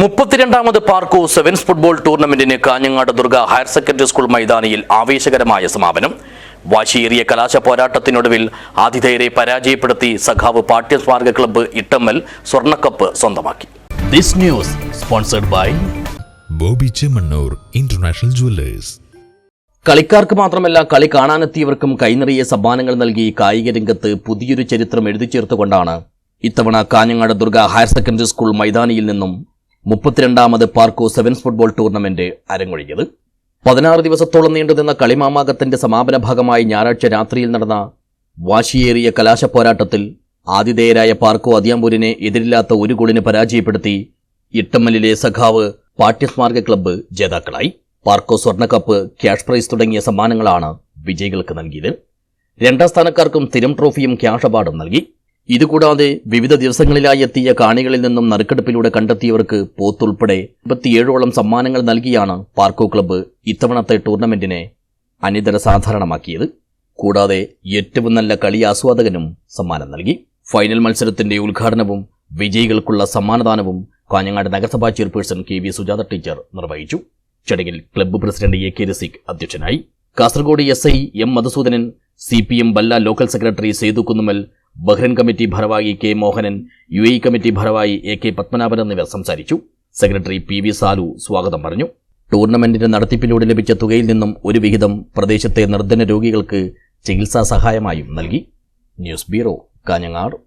മുപ്പത്തിരണ്ടാമത് പാർക്കോ sevens football ടൂർണമെന്റിന് Kanhangad Durga higher secondary school മൈതാനിയിൽ ആവേശകരമായ സമാപനം. വാശിയേറിയ കലാശ പോരാട്ടത്തിനൊടുവിൽ ആതിഥേയരെ പരാജയപ്പെടുത്തി സഖാവ് പാഠ്യസ്മാരക ക്ലബ്ബ് ഇട്ടമ്മൽ സ്വർണക്കപ്പ് സ്വന്തമാക്കി. This news sponsored by Bobby Chemmanur international jewellers. കളിക്കാർക്ക് മാത്രമല്ല കളി കാണാനെത്തിയവർക്കും കൈനിറിയ സമ്മാനങ്ങൾ നൽകി കായിക രംഗത്ത് പുതിയൊരു ചരിത്രം എഴുതി ചേർത്തുകൊണ്ടാണ് ഇത്തവണ Kanhangad Durga higher secondary school മൈതാനിയിൽ നിന്നും മുപ്പത്തിരണ്ടാമത് പാർക്കോ സെവൻസ് ഫുട്ബോൾ ടൂർണമെന്റ് അരങ്ങൊഴിഞ്ഞത്. പതിനാറ് ദിവസത്തോളം നീണ്ടുനിന്ന കളിമാമാകത്തിന്റെ സമാപന ഭാഗമായി ഞായറാഴ്ച രാത്രിയിൽ നടന്ന വാശിയേറിയ കലാശ പോരാട്ടത്തിൽ ആതിഥേയരായ പാർക്കോ അതിയാമ്പൂരിനെ എതിരില്ലാത്ത ഒരു ഗോളിന് പരാജയപ്പെടുത്തി ഇട്ടമ്മലിലെ സഖാവ് പാഠ്യസ്മാർഗ ക്ലബ്ബ് ജേതാക്കളായി. പാർക്കോ സ്വർണക്കപ്പ് ക്യാഷ് പ്രൈസ് തുടങ്ങിയ സമ്മാനങ്ങളാണ് വിജയികൾക്ക് നൽകിയത്. രണ്ടാം സ്ഥാനക്കാർക്കും സ്ഥിരം ട്രോഫിയും ക്യാഷ് അവാർഡും നൽകി. ഇതുകൂടാതെ വിവിധ ദിവസങ്ങളിലായി എത്തിയ കാണികളിൽ നിന്നും നറുക്കെടുപ്പിലൂടെ കണ്ടെത്തിയവർക്ക് പോത്തുൾപ്പെടെ ഇരുപത്തിയേഴോളം സമ്മാനങ്ങൾ നൽകിയാണ് പാർക്കോ ക്ലബ്ബ് ഇത്തവണത്തെ ടൂർണമെന്റിനെ അനിതര സാധാരണമാക്കിയത് കൂടാതെ ഏറ്റവും നല്ല കളി ആസ്വാദകനും സമ്മാനം നൽകി. ഫൈനൽ മത്സരത്തിന്റെ ഉദ്ഘാടനവും വിജയികൾക്കുള്ള സമ്മാനദാനവും കാഞ്ഞങ്ങാട് നഗരസഭാ chairperson K V Sujatha teacher നിർവഹിച്ചു. ചടങ്ങിൽ club president A K Rasik അധ്യക്ഷനായി. Kasaragod S I M Madhusoodanan C P M Balla local secretary Sethu Kunnumal Bahrain committee ഭാരവാഹി K Mohanan U A committee ഭാരവാഹി എ കെ പത്മനാഭൻ എന്നിവർ സംസാരിച്ചു. Secretary P V Salu സ്വാഗതം പറഞ്ഞു. ടൂർണമെന്റിന്റെ നടത്തിപ്പിലൂടെ ലഭിച്ച തുകയിൽ നിന്നും ഒരു വിഹിതം പ്രദേശത്തെ നിർദ്ദന രോഗികൾക്ക് ചികിത്സാ സഹായമായും നൽകി. News bureau Kanhangad.